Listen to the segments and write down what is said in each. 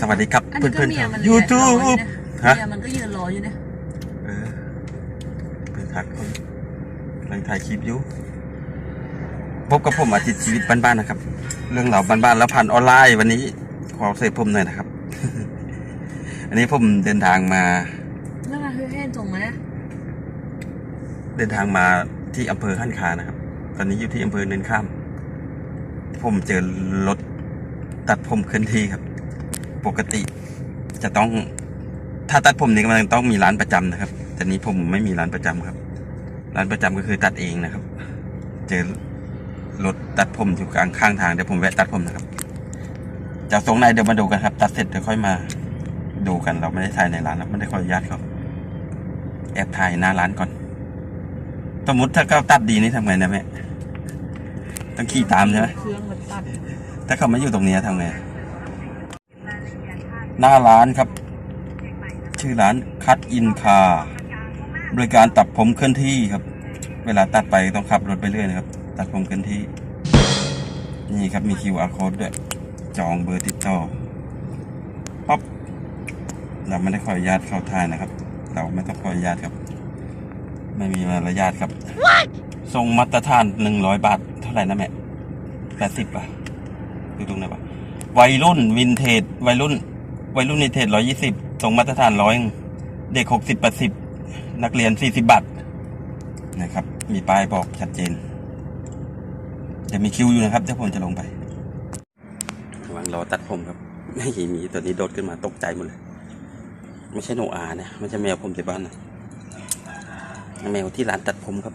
สวัสดีครับอันเพื่นี้อนก็เพื่อนเมียมันยูทูบฮะฮะ เมียมันก็ยืนรออยู่เนี่ยเออเพื่อนทักคนกำลังถ่ายคลิปอยู่ พบกับผมอาทิตย์ชีวิตบ้านๆนะครับ เรื่องเหล่าบ้านๆแล้วผ่านออนไลน์วันนี้ขอเซฟผมหน่อยนะครับ อันนี้ผมเดินทางมาแล้วมาคือให้ส่งมาเนี่ยเดินทางมาที่อำเภอขั้นคานะครับ ตอนนี้อยู่ที่อำเภอเนินข้าม ผมเจอรถตัดผมเคลื่อนที่ครับ ปกติ จะต้องถ้าตัดผมนี่มันต้องมีร้านประจำนะครับ แต่นี้ผมไม่มีร้านประจำครับ ร้านประจำก็คือตัดเองนะครับ เจอรถตัดผมอยู่กลางข้างทางเดี๋ยวผมแวะตัดผมนะครับจะตรงไหนเดี๋ยวมาดูกันครับ ตัดเสร็จเดี๋ยวค่อยมาดูกันเราไม่ได้ถ่ายในร้านแล้วไม่ได้ขออนุญาตเขาแอบถ่ายหน้าร้านก่อน สมมติถ้าเขาตัดดีนี่ทำไงนะแม่ต้องขี่ตามใช่ไหมถ้าเขาไม่อยู่ตรงนี้ทำไง หน้าร้านครับ ชื่อร้านคัตอินคาบริการตัดผมเคลื่อนที่ครับ เวลาตัดไปต้องขับรถไปเรื่อยนะครับ ตัดผมเคลื่อนที่ นี่ครับมี QR code ด้วย จองเบอร์ติดต่อป๊อปเราไม่ได้ขออนุญาตเข้าท่ายนะครับ เราไม่ต้องขออนุญาตครับ ไม่มีมารยาทครับทรงมาตรฐานหนึ่งร้อยบาท เท่าไหร่นะแม่แปดสิบป่ะดูตรงไหนป่ะวัยรุ่นวินเทจวัยรุ่น วัยรุ่นวินเทจร้อยี่สิบทรงมาตรฐานร้อยเด็กหกสิบแปดสิบนักเรียนสี่สิบบาทนะครับ มีป้ายบอกชัดเจนจะมีคิวอยู่นะครับเดี๋ยวผมจะลงไปวังรอตัดผมครับไม่มีตัวนี้โดดขึ้นมาตกใจหมดเลย ไม่ใช่โนอานะไม่ใช่แมวผมที่บ้านนะแมวที่ร้านตัดผมครับ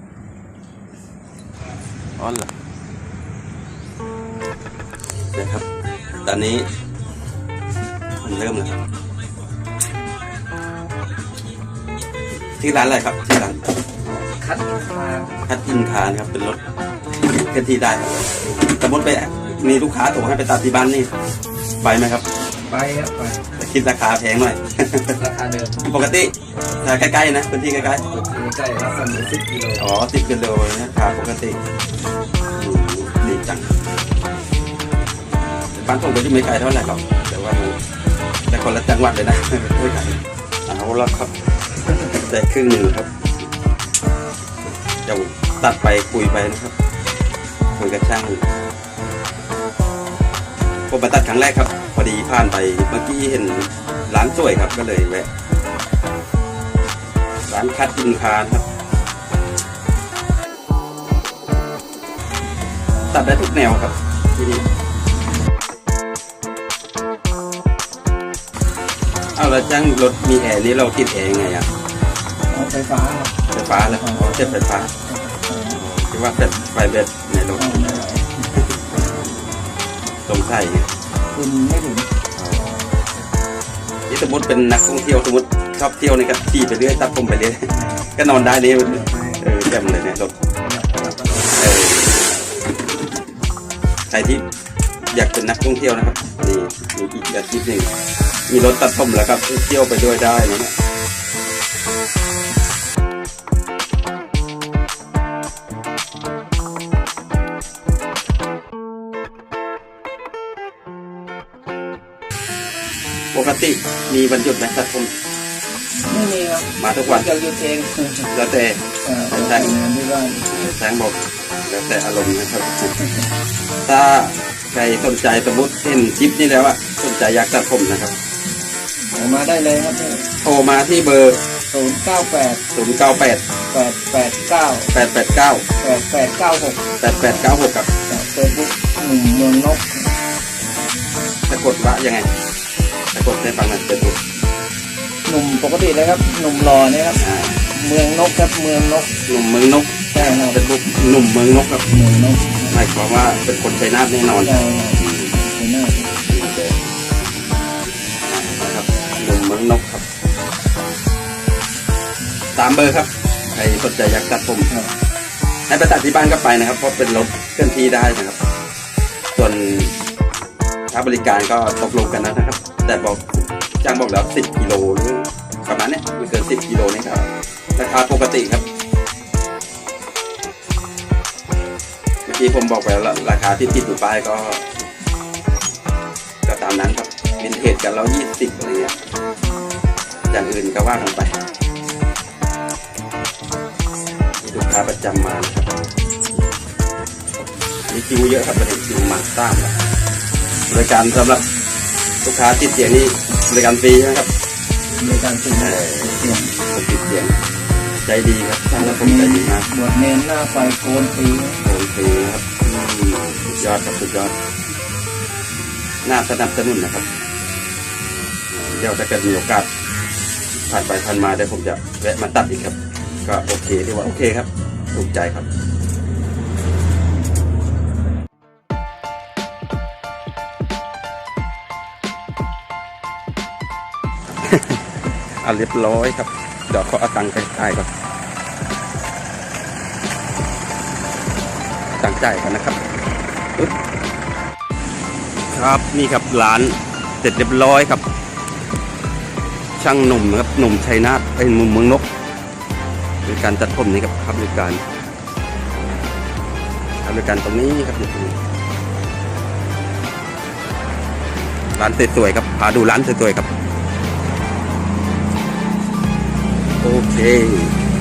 อ๋อเหรอนะครับ ตอนนี้ มันเริ่มแล้วครับที่ร้านอะไรครับที่ร้านคัดมาคัดอินคานครับเป็นรถเคลื่อนที่ได้ครับสมมติไปมีลูกค้าโทรให้ไปตัดที่บ้านนี่ไปไหมครับ ไปครับไปแต่คิดราคาแพงหน่อย ราคาเดิมปกติถ้าใกล้ๆนะพื้นที่ใกล้ๆถูกใกล้รับกันสิบกิโลอ๋อสิบกิโลนะครับปกติอืมดีจังบ้านผมก็จะไม่ไกลเท่าไหร่หรอกแต่ว่ามัน แต่คนละจังหวัดเลยนะไม่ไกลเอาละครับได้ครึ่งหนึ่งครับเดี๋ยวตัดไปคุยไปนะครับคุยกับช่างผมมาตัดครั้งแรกครับ พอดีผ่านไปเมื่อกี้เห็นร้านสวยครับก็เลยแวะร้านคัดอินคานครับ ตัดได้ทุกแนวครับที่นี่ เอาแล้วจ้างรถมีแอร์นี่เราติดแอร์ยังไงอะเอาไฟฟ้าครับไฟฟ้าเลยอ๋อเจ็บไฟฟ้าคิดว่าเป็นไฟเบ็ดในรถเอาไม่ไหวสงสัยไงคุณไม่ถึงนี่สมมติเป็นนักท่องเที่ยวสมมติชอบเที่ยวนี่ก็ขี่ไปเรื่อยตัดผมไปเรื่อยก็นอนได้นี่เออแจ่มเลยเนี่ยรถเออใครที่อยากเป็นนักท่องเที่ยวนะครับนี่มีอีกอาชีพหนึ่ง มีรถตัดผมแล้วครับเที่ยวไปด้วยได้นะเนี่ยปกติมีวันหยุดไหมตัดผมไม่มีครับมาทุกวันเจ้าอยู่เองแล้วแต่เออไปทำงานที่บ้านแสงบอกแล้วแต่อารมณ์นะครับ ถ้าใครสนใจสมมติเห็นคลิปนี้แล้วอะสนใจอยากตัดผมนะครับ เอามาได้เลยครับโทรมาที่เบอร์ ศูนย์เก้าแปด0 9 8 แปดแปดเก้า8 8 9 แปดแปดเก้าหก8 8 9 6ครับเฟซบุ๊กหนุ่มเมืองนกสะกดว่ายังไงสะกดได้ฟังหน่อยเฟซบุ๊กหนุ่มปกติเลยครับหนุ่มหล่อเนี่ยครับ อ่าเมืองนกครับเมืองนกหนุ่มเมืองนกใช่ครับเฟซบุ๊กหนุ่มเมืองนกครับเมืองนกหมายความว่าเป็นคนชัยนาทแน่นอน ใช่ครับ นนกครับตามเบอร์ครับใครสนใจอยากตัดผมครับให้ไปตัดที่บ้านก็ไปนะครับ เพราะเป็นรถเคลื่อนที่ได้นะครับ ส่วนค่าบริการก็ตกลงกันนะครับ แต่บอกจ้างบอกแล้วสิบกิโลหรือประมาณนี้ไม่เกินสิบกิโลนี่ครับราคาปกติครับเมื่อกี้ผมบอกไปแล้วราคาที่ติดอยู่ป้ายก็ ก็ตามนั้นครับ เป็นเทศกันเรายี่สิบอะไรเงี้ยอย่างอื่นก็ว่ากันไปมีลูกค้าประจำมานะครับมีคิวเยอะครับประเด็นคิวมาสร้างครับบริการสำหรับลูกค้าติดเสียงนี่บริการฟรีใช่ไหมครับในการติดเออเสียงคนติดเสียงใจดีครับท่านและผมใจดีมากบวชเนนหน้าไฟโกนปีโอเคครับอืมสุดยอดครับสุดยอด น่าสนับสนุนนะครับ เดี๋ยวถ้าเกิดมีโอกาสผ่านไปผ่านมาเดี๋ยวผมจะแวะมาตัดอีกครับ ก็โอเคที่ว่าโอเคครับถูกใจครับเอาเรียบร้อยครับ เดี๋ยวเขาเอาตังค์ไปจ่ายก่อนตังค์จ่ายก่อนนะครับ ครับนี่ครับร้านเสร็จเรียบร้อยครับ ช่างหนุ่มนะครับหนุ่มชัยนาทเป็นมุมเมืองนกบริการตัดผมนี่ครับครับบริการครับบริการตรงนี้ครับอยู่ร้านสวยๆครับพาดูร้านสวยๆครับโอเค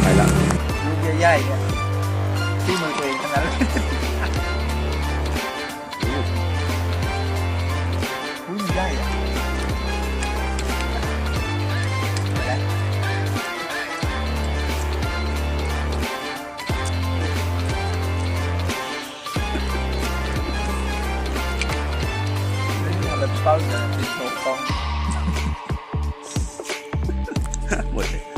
ไปละลูกใหญ่ๆที่มือตัวเองทั้งนั้น ทำแบบเป้